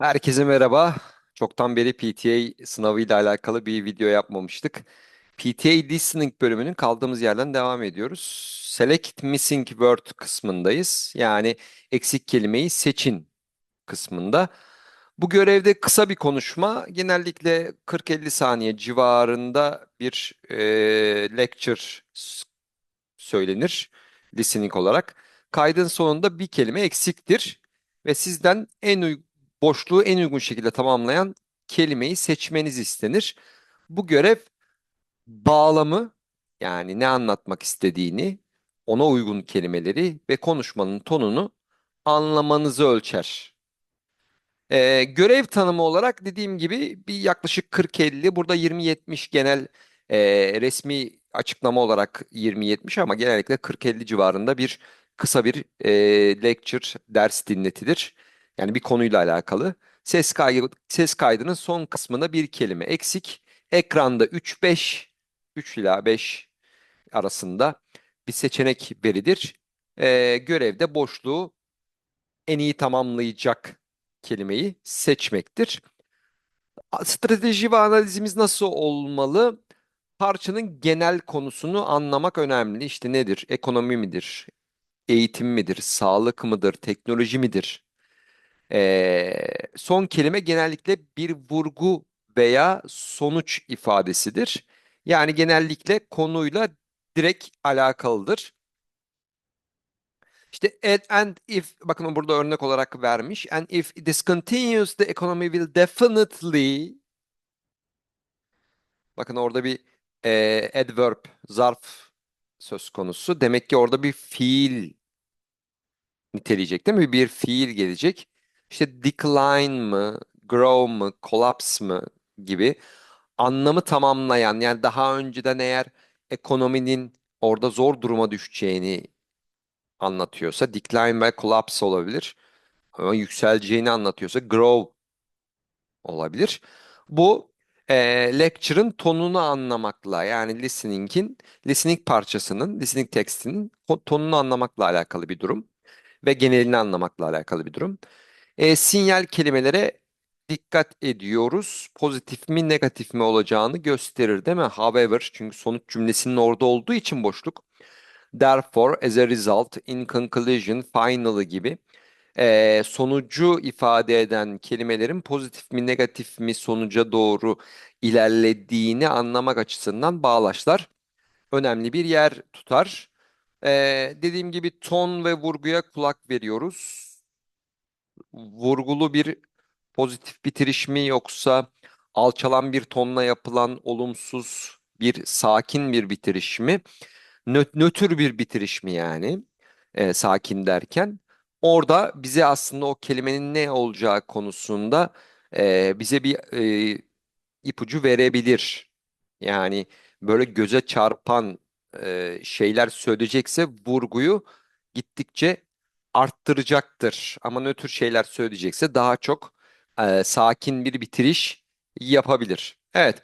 Herkese merhaba. Çoktan beri PTA sınavıyla alakalı bir video yapmamıştık. PTA Listening bölümünün kaldığımız yerden devam ediyoruz. Select Missing Word kısmındayız. Yani eksik kelimeyi seçin kısmında. Bu görevde kısa bir konuşma, genellikle 40-50 saniye civarında bir e, lecture söylenir listening olarak. Kaydın sonunda bir kelime eksiktir ve sizden en uy- boşluğu en uygun şekilde tamamlayan kelimeyi seçmeniz istenir. Bu görev bağlamı yani ne anlatmak istediğini, ona uygun kelimeleri ve konuşmanın tonunu anlamanızı ölçer. Ee, görev tanımı olarak dediğim gibi bir yaklaşık 40-50, burada 20-70 genel e, resmi açıklama olarak 20-70 ama genellikle 40-50 civarında bir kısa bir e, lecture, ders dinletilir. Yani bir konuyla alakalı. Ses kaydı, ses kaydının son kısmında bir kelime eksik. Ekranda 3-5, 3 ila 5 arasında bir seçenek verilir. Ee, görevde boşluğu en iyi tamamlayacak kelimeyi seçmektir. Strateji ve analizimiz nasıl olmalı? Parçanın genel konusunu anlamak önemli. İşte nedir? Ekonomi midir? Eğitim midir? Sağlık mıdır? Teknoloji midir? Ee, son kelime genellikle bir vurgu veya sonuç ifadesidir. Yani genellikle konuyla direkt alakalıdır. İşte and if bakın burada örnek olarak vermiş. And if this continues the economy will definitely bakın orada bir e, adverb zarf söz konusu. Demek ki orada bir fiil niteleyecek değil mi? Bir fiil gelecek. İşte decline mı, grow mu, collapse mı gibi anlamı tamamlayan yani daha önceden eğer ekonominin orada zor duruma düşeceğini anlatıyorsa decline ve collapse olabilir. Ama yükseleceğini anlatıyorsa grow olabilir. Bu e, lecture'ın tonunu anlamakla yani listening'in listening parçasının, listening tekstinin tonunu anlamakla alakalı bir durum ve genelini anlamakla alakalı bir durum. E, sinyal kelimelere dikkat ediyoruz. Pozitif mi negatif mi olacağını gösterir değil mi? However çünkü sonuç cümlesinin orada olduğu için boşluk. Therefore, as a result, in conclusion, finally gibi e, sonucu ifade eden kelimelerin pozitif mi negatif mi sonuca doğru ilerlediğini anlamak açısından bağlaçlar önemli bir yer tutar. E, dediğim gibi ton ve vurguya kulak veriyoruz. Vurgulu bir pozitif bitiriş mi yoksa alçalan bir tonla yapılan olumsuz bir sakin bir bitiriş mi? Nö- nötr bir bitiriş mi yani? E, sakin derken. Orada bize aslında o kelimenin ne olacağı konusunda e, bize bir e, ipucu verebilir. Yani böyle göze çarpan e, şeyler söyleyecekse vurguyu gittikçe arttıracaktır. Ama nötr şeyler söyleyecekse daha çok e, sakin bir bitiriş yapabilir. Evet.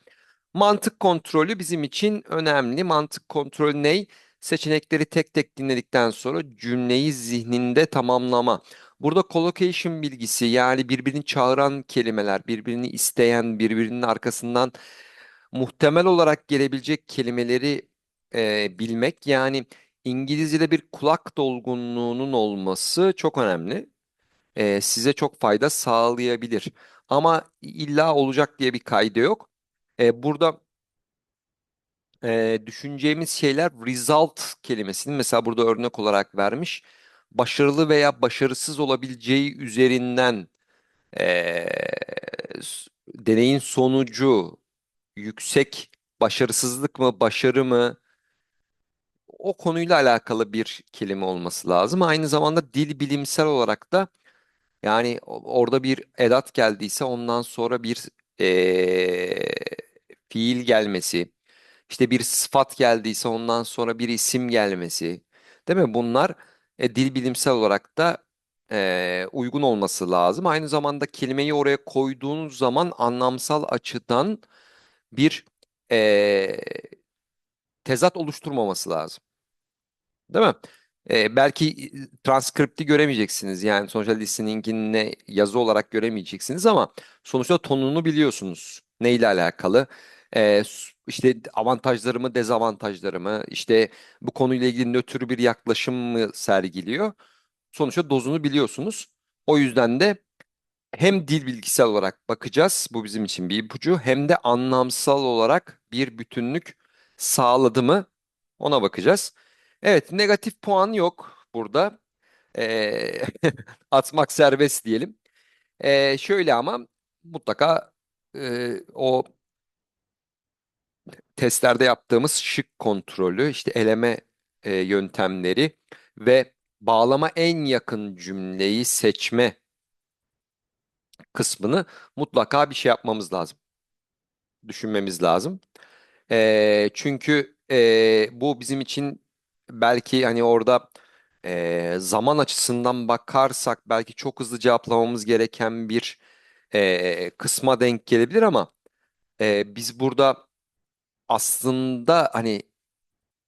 Mantık kontrolü bizim için önemli. Mantık kontrolü ne? Seçenekleri tek tek dinledikten sonra cümleyi zihninde tamamlama. Burada collocation bilgisi yani birbirini çağıran kelimeler, birbirini isteyen, birbirinin arkasından muhtemel olarak gelebilecek kelimeleri e, bilmek. Yani İngilizce'de bir kulak dolgunluğunun olması çok önemli. E, size çok fayda sağlayabilir. Ama illa olacak diye bir kaydı yok. E, burada e, düşüneceğimiz şeyler result kelimesini mesela burada örnek olarak vermiş. Başarılı veya başarısız olabileceği üzerinden e, deneyin sonucu yüksek başarısızlık mı, başarı mı o konuyla alakalı bir kelime olması lazım. Aynı zamanda dil bilimsel olarak da yani orada bir edat geldiyse ondan sonra bir e, fiil gelmesi. İşte bir sıfat geldiyse ondan sonra bir isim gelmesi. Değil mi? Bunlar e, dil bilimsel olarak da e, uygun olması lazım. Aynı zamanda kelimeyi oraya koyduğunuz zaman anlamsal açıdan bir e, tezat oluşturmaması lazım. Değil mi? E, belki transkripti göremeyeceksiniz. Yani sonuçta listening'in ne yazı olarak göremeyeceksiniz ama sonuçta tonunu biliyorsunuz. Neyle alakalı? E, s- işte avantajları mı, dezavantajları mı? İşte bu konuyla ilgili nötr bir yaklaşım mı sergiliyor? Sonuçta dozunu biliyorsunuz. O yüzden de hem dil bilgisel olarak bakacağız. Bu bizim için bir ipucu. Hem de anlamsal olarak bir bütünlük sağladı mı ona bakacağız. Evet, negatif puan yok burada. Ee, atmak serbest diyelim. Ee, şöyle ama mutlaka e, o testlerde yaptığımız şık kontrolü, işte eleme e, yöntemleri ve bağlama en yakın cümleyi seçme kısmını mutlaka bir şey yapmamız lazım. Düşünmemiz lazım. Ee, çünkü e, bu bizim için belki hani orada e, zaman açısından bakarsak belki çok hızlı cevaplamamız gereken bir e, kısma denk gelebilir ama e, biz burada aslında hani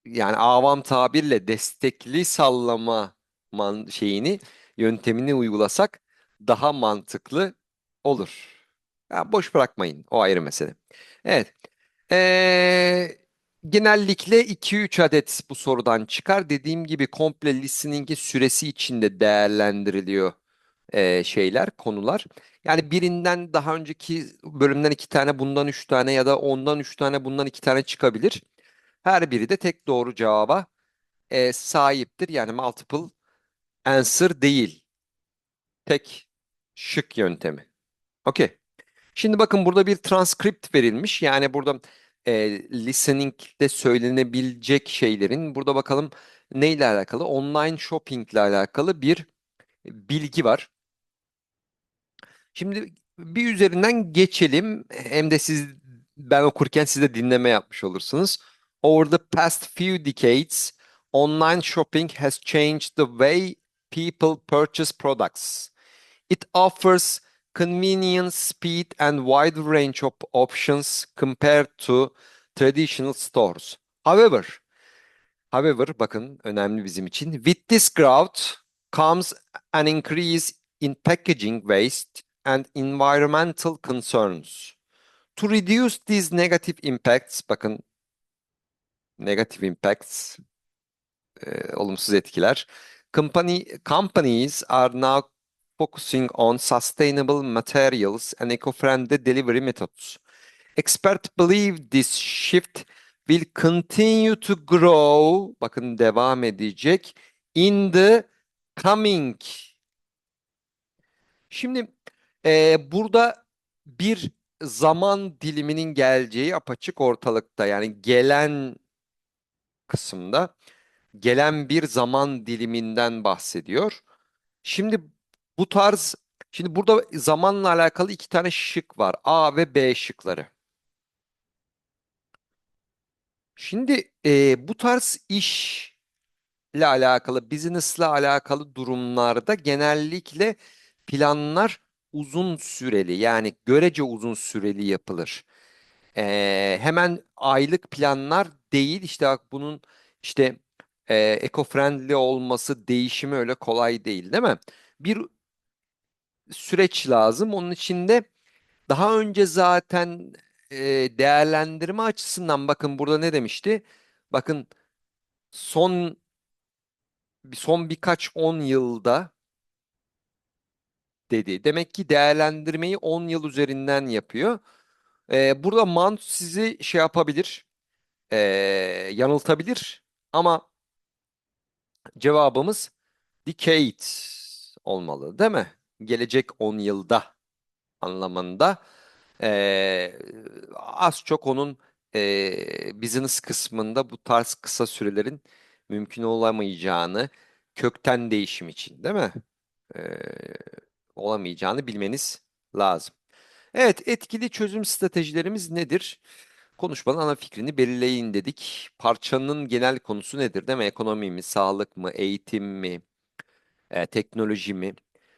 yani avam tabirle destekli sallama man şeyini yöntemini uygulasak daha mantıklı olur. Ya boş bırakmayın. O ayrı mesele. Evet. Ee, genellikle iki üç adet bu sorudan çıkar. Dediğim gibi komple listening'i süresi içinde değerlendiriliyor ee, şeyler, konular. Yani birinden daha önceki bölümden iki tane, bundan üç tane ya da ondan üç tane, bundan iki tane çıkabilir. Her biri de tek doğru cevaba e, sahiptir. Yani multiple answer değil. Tek şık yöntemi. Okey. Şimdi bakın burada bir transkript verilmiş. Yani burada e, listening'de söylenebilecek şeylerin burada bakalım neyle alakalı? Online shopping ile alakalı bir bilgi var. Şimdi bir üzerinden geçelim. Hem de siz ben okurken siz de dinleme yapmış olursunuz. Over the past few decades, online shopping has changed the way people purchase products. It offers convenience, speed, and wide range of options compared to traditional stores. However, however, bakın önemli bizim için. With this growth comes an increase in packaging waste and environmental concerns. To reduce these negative impacts, bakın negative impacts, e, olumsuz etkiler. Company, companies are now focusing on sustainable materials and eco-friendly delivery methods. Experts believe this shift will continue to grow, bakın devam edecek, in the coming. Şimdi e, burada bir zaman diliminin geleceği apaçık ortalıkta. Yani gelen kısımda gelen bir zaman diliminden bahsediyor. Şimdi bu tarz, şimdi burada zamanla alakalı iki tane şık var. A ve B şıkları. Şimdi e, bu tarz işle alakalı, business'la alakalı durumlarda genellikle planlar uzun süreli yani görece uzun süreli yapılır. E, hemen aylık planlar değil işte bak bunun işte e, eco-friendly olması değişimi öyle kolay değil değil mi? Bir süreç lazım. Onun içinde daha önce zaten e, değerlendirme açısından bakın burada ne demişti? Bakın son son birkaç on yılda dedi. Demek ki değerlendirmeyi 10 yıl üzerinden yapıyor. E, burada mant sizi şey yapabilir, e, yanıltabilir ama cevabımız decade olmalı, değil mi? Gelecek 10 yılda anlamında. Ee, az çok onun e, business kısmında bu tarz kısa sürelerin mümkün olamayacağını kökten değişim için değil mi? Ee, olamayacağını bilmeniz lazım. Evet, etkili çözüm stratejilerimiz nedir? Konuşmanın ana fikrini belirleyin dedik. Parçanın genel konusu nedir değil mi? Ekonomi mi, sağlık mı, eğitim mi, e, teknoloji mi?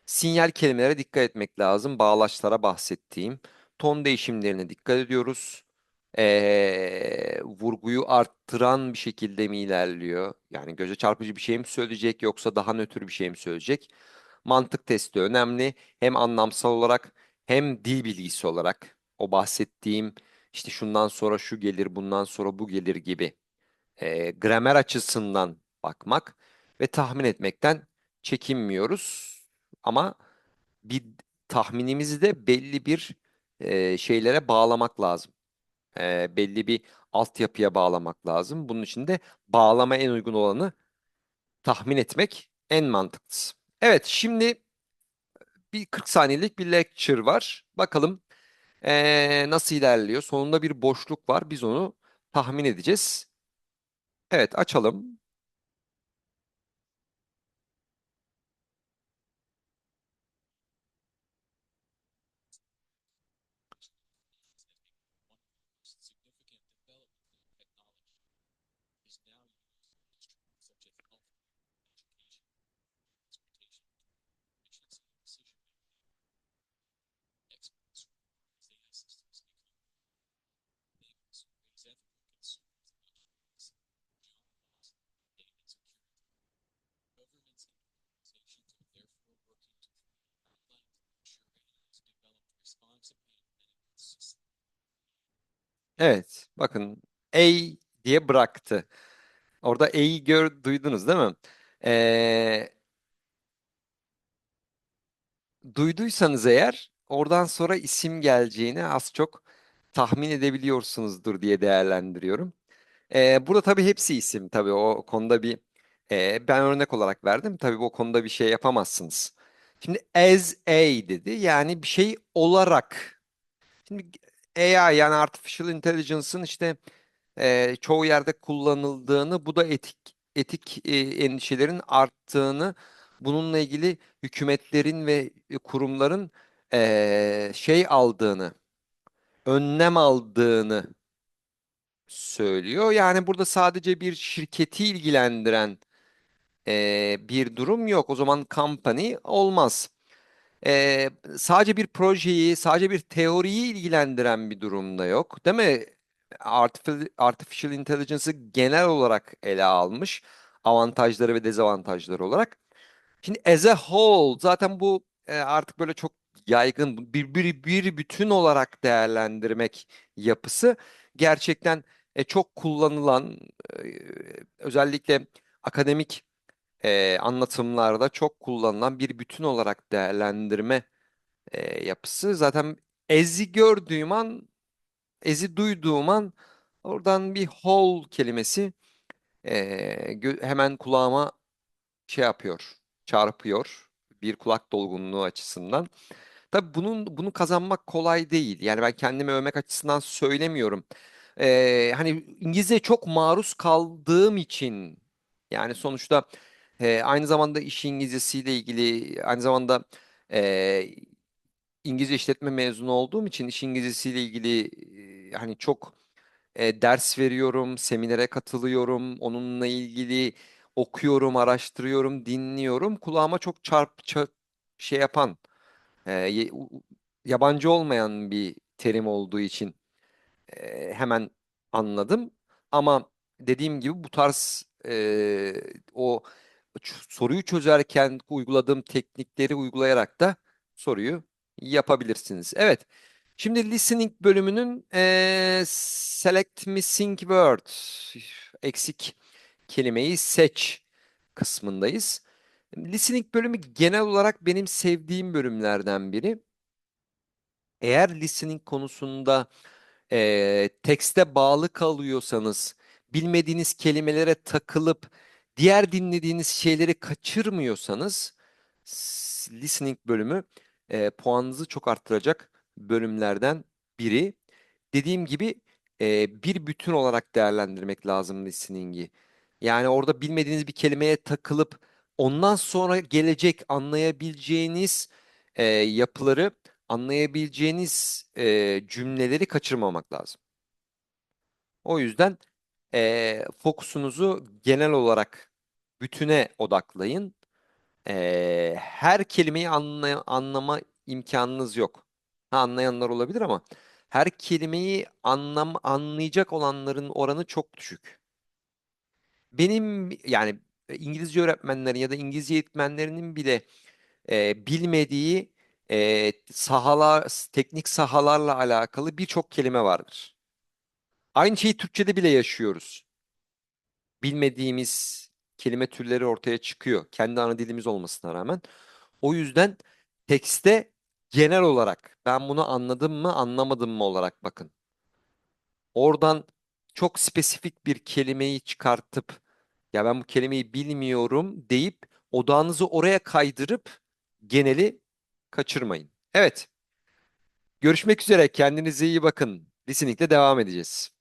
Sinyal kelimelere dikkat etmek lazım. Bağlaçlara bahsettiğim. Ton değişimlerine dikkat ediyoruz. Ee, vurguyu arttıran bir şekilde mi ilerliyor? Yani göze çarpıcı bir şey mi söyleyecek yoksa daha nötr bir şey mi söyleyecek? Mantık testi önemli. Hem anlamsal olarak hem dil bilgisi olarak. O bahsettiğim işte şundan sonra şu gelir, bundan sonra bu gelir gibi e, gramer açısından bakmak ve tahmin etmekten çekinmiyoruz. Ama bir tahminimizi de belli bir e, şeylere bağlamak lazım. E, belli bir altyapıya bağlamak lazım. Bunun için de bağlama en uygun olanı tahmin etmek en mantıklısı. Evet, şimdi bir 40 saniyelik bir lecture var. Bakalım e, nasıl ilerliyor. Sonunda bir boşluk var. Biz onu tahmin edeceğiz. Evet, açalım. Evet, bakın A diye bıraktı. Orada A'yı gör, duydunuz değil mi? Ee, duyduysanız eğer oradan sonra isim geleceğini az çok tahmin edebiliyorsunuzdur diye değerlendiriyorum. Ee, burada tabii hepsi isim tabii o konuda bir e, ben örnek olarak verdim. Tabii o konuda bir şey yapamazsınız. Şimdi as a dedi yani bir şey olarak. Şimdi AI yani Artificial Intelligence'ın işte e, çoğu yerde kullanıldığını, bu da etik etik e, endişelerin arttığını, bununla ilgili hükümetlerin ve kurumların e, şey aldığını, önlem aldığını söylüyor. Yani burada sadece bir şirketi ilgilendiren e, bir durum yok. O zaman company olmaz. E, sadece bir projeyi, sadece bir teoriyi ilgilendiren bir durumda yok, değil mi? Artificial, Artificial Intelligence'ı genel olarak ele almış, avantajları ve dezavantajları olarak. Şimdi as a whole zaten bu e, artık böyle çok yaygın bir, bir, bir bütün olarak değerlendirmek yapısı gerçekten e, çok kullanılan e, özellikle akademik e, anlatımlarda çok kullanılan bir bütün olarak değerlendirme e, yapısı. Zaten ezi gördüğüm an, ezi duyduğum an oradan bir whole kelimesi e, hemen kulağıma şey yapıyor, çarpıyor bir kulak dolgunluğu açısından. Tabii bunun bunu kazanmak kolay değil. Yani ben kendimi övmek açısından söylemiyorum. Ee, hani İngilizce çok maruz kaldığım için yani sonuçta e, aynı zamanda iş İngilizcesiyle ilgili aynı zamanda e, İngilizce işletme mezunu olduğum için iş İngilizcesiyle ilgili e, hani çok e, ders veriyorum, seminere katılıyorum, onunla ilgili okuyorum, araştırıyorum, dinliyorum. Kulağıma çok çarp, ça- şey yapan, e, yabancı olmayan bir terim olduğu için e, hemen anladım. Ama dediğim gibi bu tarz e, o soruyu çözerken uyguladığım teknikleri uygulayarak da soruyu yapabilirsiniz. Evet. Şimdi listening bölümünün eee, select missing word eksik kelimeyi seç kısmındayız. Listening bölümü genel olarak benim sevdiğim bölümlerden biri. Eğer listening konusunda eee tekste bağlı kalıyorsanız, bilmediğiniz kelimelere takılıp diğer dinlediğiniz şeyleri kaçırmıyorsanız listening bölümü eee, puanınızı çok arttıracak bölümlerden biri. Dediğim gibi eee, bir bütün olarak değerlendirmek lazım listening'i. Yani orada bilmediğiniz bir kelimeye takılıp ondan sonra gelecek anlayabileceğiniz eee, yapıları anlayabileceğiniz e, cümleleri kaçırmamak lazım. O yüzden e, fokusunuzu genel olarak bütüne odaklayın. E, her kelimeyi anlay- anlama imkanınız yok. Ha, anlayanlar olabilir ama her kelimeyi anlam anlayacak olanların oranı çok düşük. Benim yani İngilizce öğretmenlerin ya da İngilizce eğitmenlerinin bile e, bilmediği e, sahalar, teknik sahalarla alakalı birçok kelime vardır. Aynı şeyi Türkçe'de bile yaşıyoruz. Bilmediğimiz kelime türleri ortaya çıkıyor. Kendi ana dilimiz olmasına rağmen. O yüzden tekste genel olarak ben bunu anladım mı anlamadım mı olarak bakın. Oradan çok spesifik bir kelimeyi çıkartıp ya ben bu kelimeyi bilmiyorum deyip odağınızı oraya kaydırıp geneli kaçırmayın. Evet. Görüşmek üzere. Kendinize iyi bakın. Listening'le devam edeceğiz.